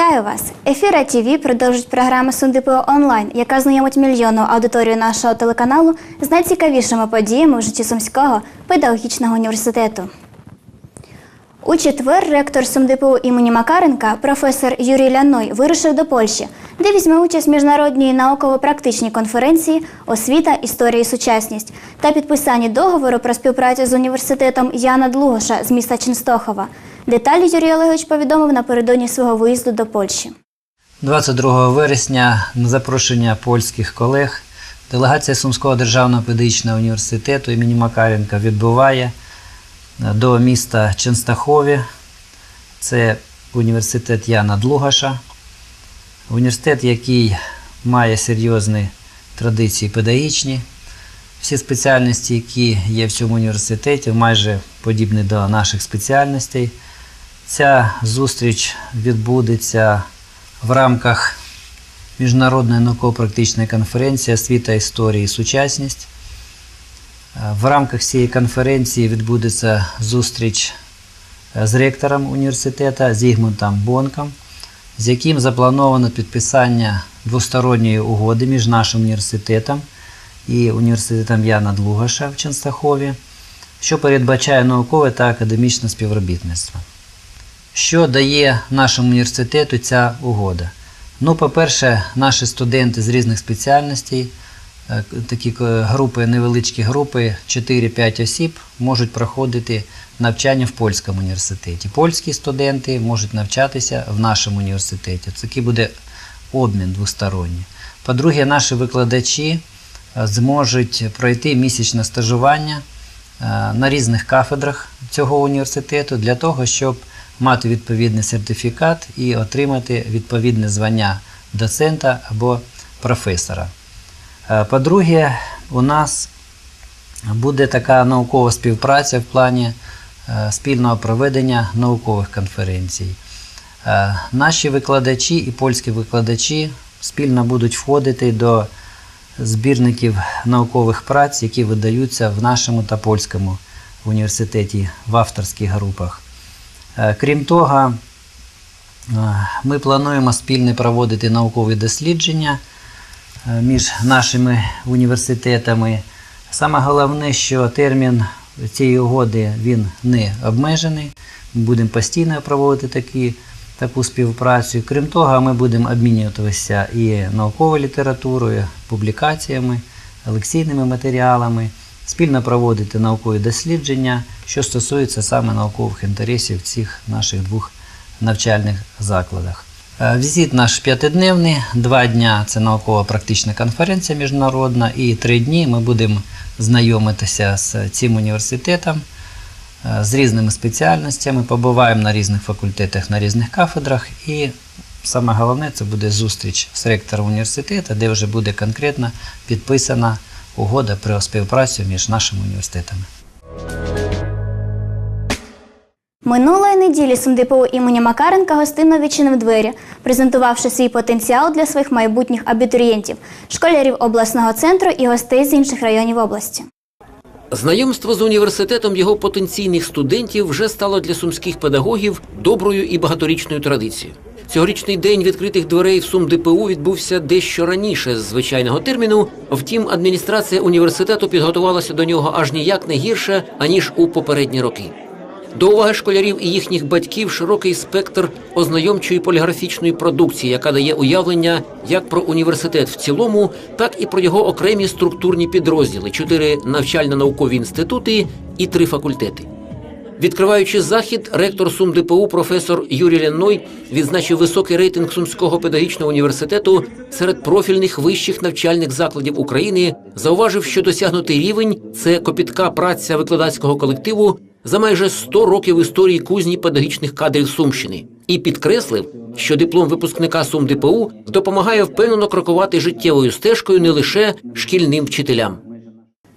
Вітаю вас! Ефіра ТВ продовжить програма СУНДПО онлайн, яка знайомить мільйонну аудиторію нашого телеканалу з найцікавішими подіями в житті Сумського педагогічного університету. У четвер ректор СумДПУ імені Макаренка, професор Юрій Ляной, вирушив до Польщі, де візьме участь в міжнародній науково-практичній конференції Освіта, історія і сучасність та підписанні договору про співпрацю з університетом Яна Длугоша з міста Ченстохова. Деталі Юрій Олегович повідомив напередодні свого виїзду до Польщі. 22 вересня на запрошення польських колег делегація Сумського державного педагогічного університету імені Макаренка відбуває е, до міста Ченстахові. Це університет Яна Длугаша. Університет, який має серйозні традиції педагогічні. Всі спеціальності, які є в цьому університеті, майже подібні до наших спеціальностей. Ця зустріч відбудеться в рамках Міжнародної науково-практичної конференції Освіта, історія і сучасність. Е, В рамках цієї конференції відбудеться зустріч е, з ректором університету Зігмунтом Бонком, з яким заплановано підписання двосторонньої угоди між нашим університетом і університетом Яна Длугаша в Ченстахові, що передбачає наукове та академічне співробітництво. Що дає нашому університету ця угода? Ну, по-перше, наші студенти з різних спеціальностей, е, такі е, групи, невеличкі групи, 4-5 осіб, можуть проходити навчання в польському університеті. Польські студенти можуть навчатися в нашому університеті. Це такий буде обмін двосторонній. По-друге, наші викладачі е, зможуть пройти місячне стажування на різних кафедрах цього університету для того, щоб мати відповідний сертифікат і отримати відповідне звання доцента або професора. Е, По-друге, у нас буде така наукова співпраця в плані е, спільного проведення наукових конференцій. Е, Наші викладачі і польські викладачі спільно будуть входити до збірників наукових праць, які видаються в нашому та польському університеті в авторських групах. Е, Крім того, е, ми плануємо спільно проводити наукові дослідження е, між нашими університетами. Саме головне, що термін цієї угоди він не обмежений. Ми будемо постійно проводити такі, таку співпрацю. Крім того, ми будемо обмінюватися і науковою літературою, публікаціями, лекційними матеріалами, спільно проводити наукові дослідження, що стосується саме наукових інтересів цих наших двох навчальних закладах. Е, Візит наш п'ятидневний, два дня це науково-практична конференція міжнародна, і три дні ми будемо знайомитися з цим університетом, е, з різними спеціальностями, побуваємо на різних факультетах, на різних кафедрах. І саме головне це буде зустріч з ректором університету, де вже буде конкретно підписана угода про співпрацю між нашими університетами. Минулої неділі СумДПУ імені Макаренка гостинно відчинив двері, презентувавши свій потенціал для своїх майбутніх абітурієнтів, школярів обласного центру і гостей з інших районів області. Знайомство з університетом його потенційних студентів вже стало для сумських педагогів доброю і багаторічною традицією. Цьогорічний день відкритих дверей в Сум ДПУ відбувся дещо раніше з звичайного терміну. Втім, адміністрація університету підготувалася до нього аж ніяк не гірше аніж у попередні роки. До уваги школярів і їхніх батьків широкий спектр ознайомчої поліграфічної продукції, яка дає уявлення як про університет в цілому, так і про його окремі структурні підрозділи: чотири навчально-наукові інститути і три факультети. Відкриваючи захід, ректор Сум ДПУ професор Юрій Ляной відзначив високий рейтинг Сумського педагогічного університету серед профільних вищих навчальних закладів України, зауважив, що досягнутий рівень це копітка праця викладацького колективу за майже 100 років історії кузні педагогічних кадрів Сумщини, і підкреслив, що диплом випускника Сум ДПУ допомагає впевнено крокувати життєвою стежкою не лише шкільним вчителям.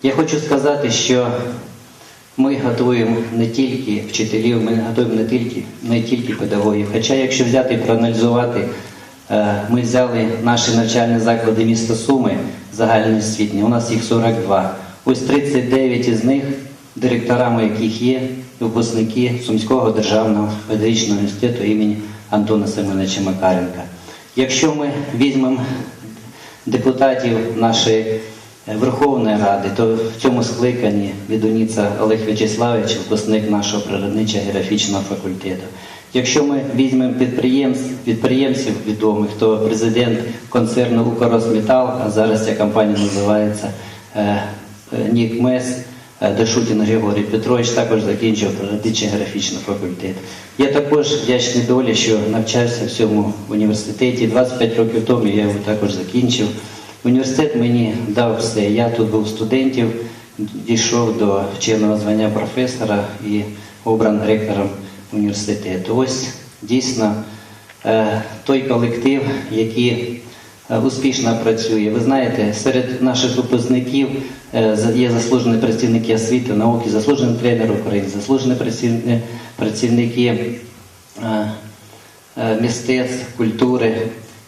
Я хочу сказати, що ми готуємо не тільки вчителів, ми готуємо не тільки, не тільки педагогів. Хоча, якщо взяти і проаналізувати, е, ми взяли наші навчальні заклади міста Суми загальноосвітні, у нас їх 42. Ось 39 із них директорами яких є випускники Сумського державного педагогічного університету імені Антона Семеновича Макаренка. Якщо ми візьмемо депутатів нашої Верховної Ради, то в цьому скликанні відуніться Олег В'ячеславович, випускник нашого природничо-географічного факультету. Якщо ми візьмемо підприємств, підприємців відомих, то президент концерну Укросметал, а зараз ця компанія називається е, е, Нік Мес, е, Дашутін Григорій Петрович, також закінчив природничо-географічний факультет. Я також вдячний долі, що навчався в цьому університеті. 25 років тому я його також закінчив. Університет мені дав все. Я тут був студентів, дійшов до вченого звання професора і обран ректором університету. Ось дійсно е, той колектив, який е, успішно працює. Ви знаєте, серед наших випускників е, є заслужені працівники освіти, науки, заслужені тренери України, заслужені працівники мистецтв, культури.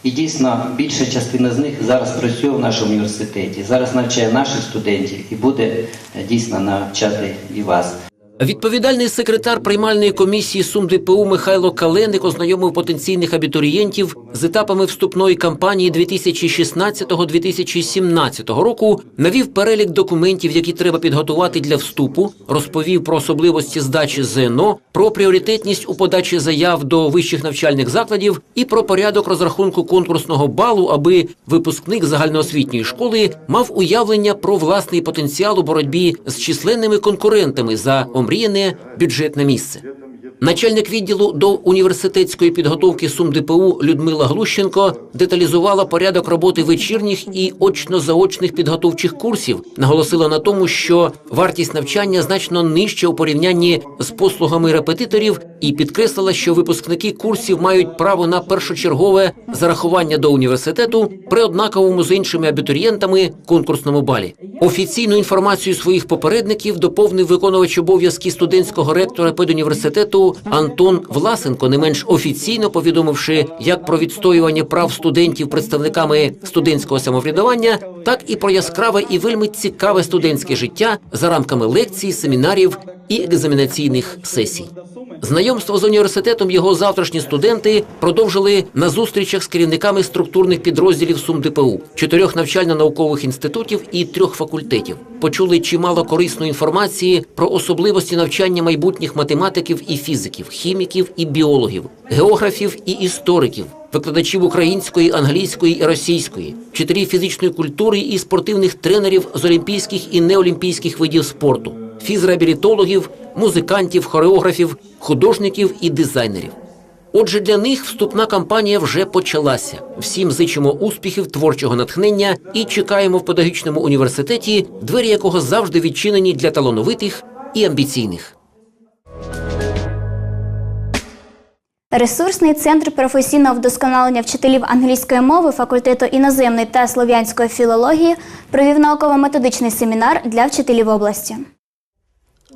І дійсно більша частина з них зараз працює в нашому університеті, зараз навчає наших студентів і буде е, дійсно навчати і вас. Відповідальний секретар приймальної комісії Сум ДПУ Михайло Каленик ознайомив потенційних абітурієнтів з етапами вступної кампанії 2016-2017 року, навів перелік документів, які треба підготувати для вступу, розповів про особливості здачі ЗНО, про пріоритетність у подачі заяв до вищих навчальних закладів і про порядок розрахунку конкурсного балу, аби випускник загальноосвітньої школи мав уявлення про власний потенціал у боротьбі з численними конкурентами за омріяне бюджетне місце. Начальник відділу до університетської підготовки СумДПУ Людмила Глущенко деталізувала порядок роботи вечірніх і очно-заочних підготовчих курсів. Наголосила на тому, що вартість навчання значно нижча у порівнянні з послугами репетиторів, і підкреслила, що випускники курсів мають право на першочергове зарахування до університету при однаковому з іншими абітурієнтами конкурсному балі. Офіційну інформацію своїх попередників доповнив виконувач обов'язки студентського ректора педуніверситету Антон Власенко, не менш офіційно повідомивши як про відстоювання прав студентів представниками студентського самоврядування, так і про яскраве і вельми цікаве студентське життя за рамками лекцій, семінарів і екзаменаційних сесій. Знайомство з університетом його завтрашні студенти продовжили на зустрічах з керівниками структурних підрозділів СумДПУ, чотирьох навчально-наукових інститутів і трьох факультетів. Почули чимало корисної інформації про особливості навчання майбутніх математиків і фізиків, хіміків і біологів, географів і істориків, викладачів української, англійської і російської, вчителів фізичної культури і спортивних тренерів з олімпійських і неолімпійських видів спорту, фізреабілітологів, музикантів, хореографів, художників і дизайнерів. Отже, для них вступна кампанія вже почалася. Всім зичимо успіхів, творчого натхнення і чекаємо в педагогічному університеті, двері якого завжди відчинені для талановитих і амбіційних. Ресурсний центр професійного вдосконалення вчителів англійської мови факультету іноземної та слов'янської філології провів науково-методичний семінар для вчителів області.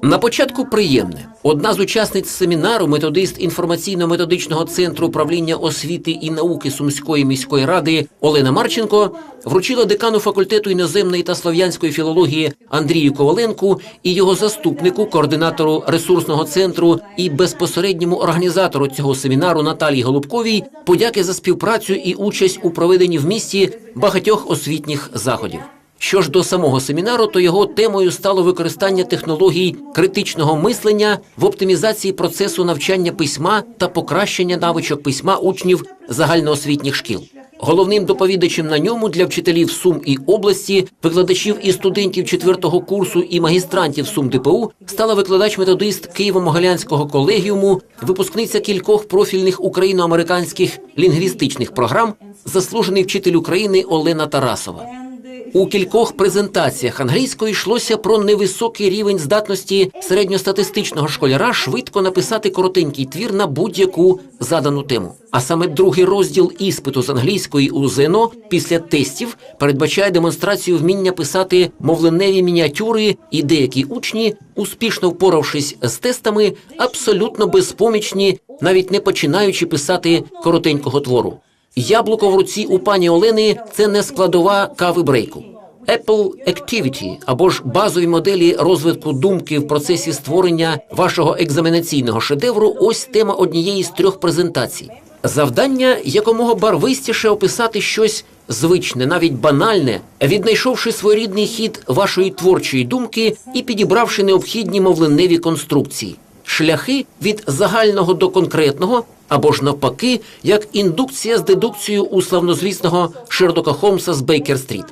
На початку приємне. Одна з учасниць семінару, методист інформаційно-методичного центру управління освіти і науки Сумської міської ради Олена Марченко вручила декану факультету іноземної та слов'янської філології Андрію Коваленку і його заступнику, координатору ресурсного центру і безпосередньому організатору цього семінару Наталії Голубковій подяки за співпрацю і участь у проведенні в місті багатьох освітніх заходів. Що ж до самого семінару, то його темою стало використання технологій критичного мислення в оптимізації процесу навчання письма та покращення навичок письма учнів загальноосвітніх шкіл. Головним доповідачем на ньому для вчителів Сум і області, викладачів і студентів четвертого курсу і магістрантів Сум ДПУ стала викладач-методист Києво-Могилянського колегіуму, випускниця кількох профільних україно-американських лінгвістичних програм, заслужений вчитель України Олена Тарасова. У кількох презентаціях англійської йшлося про невисокий рівень здатності середньостатистичного школяра швидко написати коротенький твір на будь-яку задану тему. А саме другий розділ іспиту з англійської у ЗНО після тестів передбачає демонстрацію вміння писати мовленеві мініатюри, і деякі учні, успішно впоравшись з тестами, абсолютно безпомічні, навіть не починаючи писати коротенького твору. Яблуко в руці у пані Олени це не складова кави брейку. Apple Activity або ж базові моделі розвитку думки в процесі створення вашого екзаменаційного шедевру. Ось тема однієї з трьох презентацій. Завдання якомога барвистіше описати щось звичне, навіть банальне, віднайшовши своєрідний хід вашої творчої думки і підібравши необхідні мовленеві конструкції, шляхи від загального до конкретного, або ж навпаки, як індукція з дедукцією у славнозвісного Шерлока Холмса з Бейкер-стріт.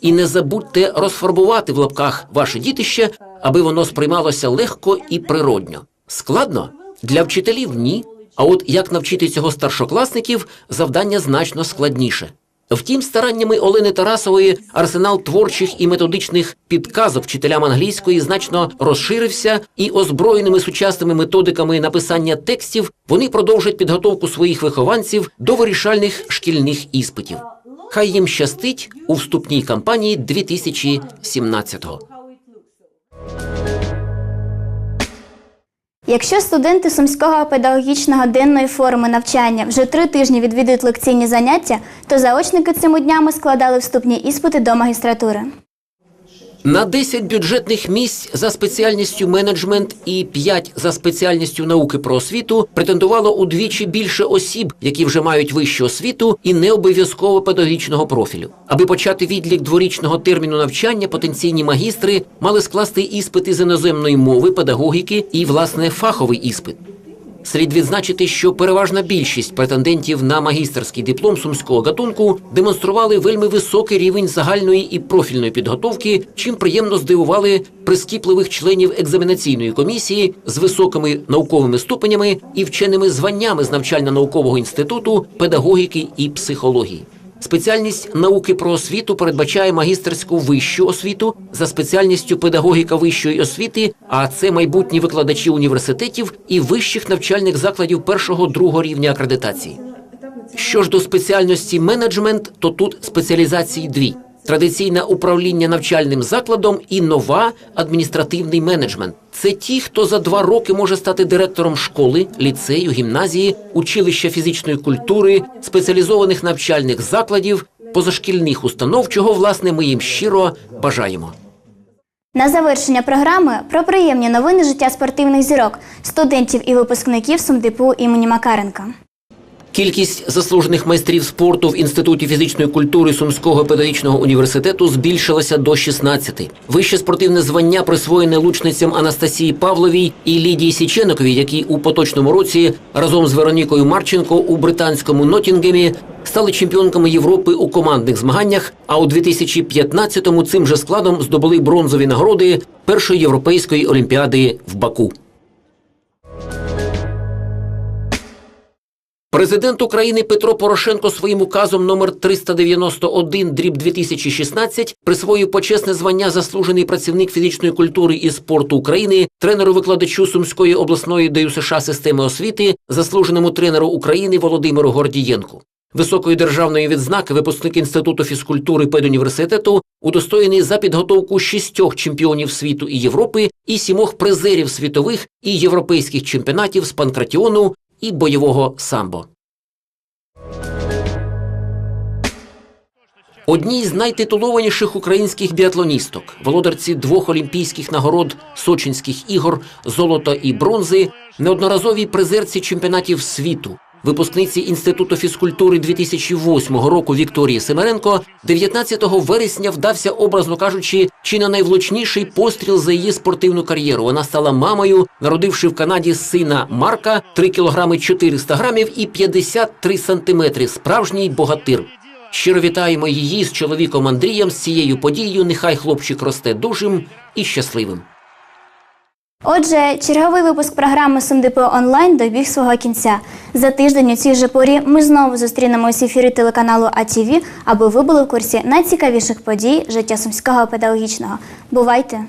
І не забудьте розфарбувати в лапках ваше дітище, аби воно сприймалося легко і природньо. Складно для вчителів ні. А от як навчити цього старшокласників, завдання значно складніше. Втім, стараннями Олени Тарасової арсенал творчих і методичних підказок вчителям англійської значно розширився, і озброєними сучасними методиками написання текстів вони продовжать підготовку своїх вихованців до вирішальних шкільних іспитів. Хай їм щастить у вступній кампанії 2017-го. Якщо студенти Сумського педагогічного денної форми навчання вже три тижні відвідують лекційні заняття, то заочники цими днями складали вступні іспити до магістратури. На 10 бюджетних місць за спеціальністю менеджмент і 5 за спеціальністю науки про освіту претендувало удвічі більше осіб, які вже мають вищу освіту і не обов'язково педагогічного профілю. Аби почати відлік дворічного терміну навчання, потенційні магістри мали скласти іспити з іноземної мови, педагогіки і власне фаховий іспит. Слід відзначити, що переважна більшість претендентів на магістерський диплом сумського гатунку демонстрували вельми високий рівень загальної і профільної підготовки, чим приємно здивували прискіпливих членів екзаменаційної комісії з високими науковими ступенями і вченими званнями з навчально-наукового інституту, педагогіки і психології. Спеціальність науки про освіту передбачає магістерську вищу освіту за спеціальністю педагогіка вищої освіти, а це майбутні викладачі університетів і вищих навчальних закладів першого другого рівня акредитації. Що ж до спеціальності менеджмент, то тут спеціалізації дві: традиційне управління навчальним закладом і нова адміністративний менеджмент. Це ті, хто за два роки може стати директором школи, ліцею, гімназії, училища фізичної культури, спеціалізованих навчальних закладів, позашкільних установ, чого власне ми їм щиро бажаємо. На завершення програми про приємні новини життя спортивних зірок, студентів і випускників СумДПУ імені Макаренка. Кількість заслужених майстрів спорту в інституті фізичної культури Сумського педагогічного університету збільшилася до 16. Вище спортивне звання присвоєне лучницям Анастасії Павловій і Лідії Січеноковій, які у поточному році разом з Веронікою Марченко у британському Нотінгемі стали чемпіонками Європи у командних змаганнях. А у 2015-му цим же складом здобули бронзові нагороди першої європейської олімпіади в Баку. Президент України Петро Порошенко своїм указом номер 391 дріб 2016 присвоїв почесне звання заслужений працівник фізичної культури і спорту України, тренеру-викладачу Сумської обласної ДЮСШ системи освіти, заслуженому тренеру України Володимиру Гордієнку. Високої державної відзнаки випускник інституту фізкультури педуніверситету удостоєний за підготовку шістьох чемпіонів світу і Європи і сімох призерів світових і європейських чемпіонатів з панкратіону і бойового самбо. Одній з найтитулованіших українських біатлоністок, володарці двох олімпійських нагород Сочинських ігор, золота і бронзи, неодноразовій призерці чемпіонатів світу, випускниці Інституту фізкультури 2008 року Вікторії Семеренко 19 вересня вдався, образно кажучи, чи не найвлучніший постріл за її спортивну кар'єру. Вона стала мамою, народивши в Канаді сина Марка 3 кілограми 400 грамів і 53 сантиметри. Справжній богатир. Щиро вітаємо її з чоловіком Андрієм з цією подією. Нехай хлопчик росте дужим і щасливим. Отже, черговий випуск програми «Сумдепо онлайн добіг свого кінця. За тиждень у цій же порі ми знову зустрінемось в ефірі телеканалу АТВ, аби ви були в курсі найцікавіших подій життя сумського педагогічного. Бувайте!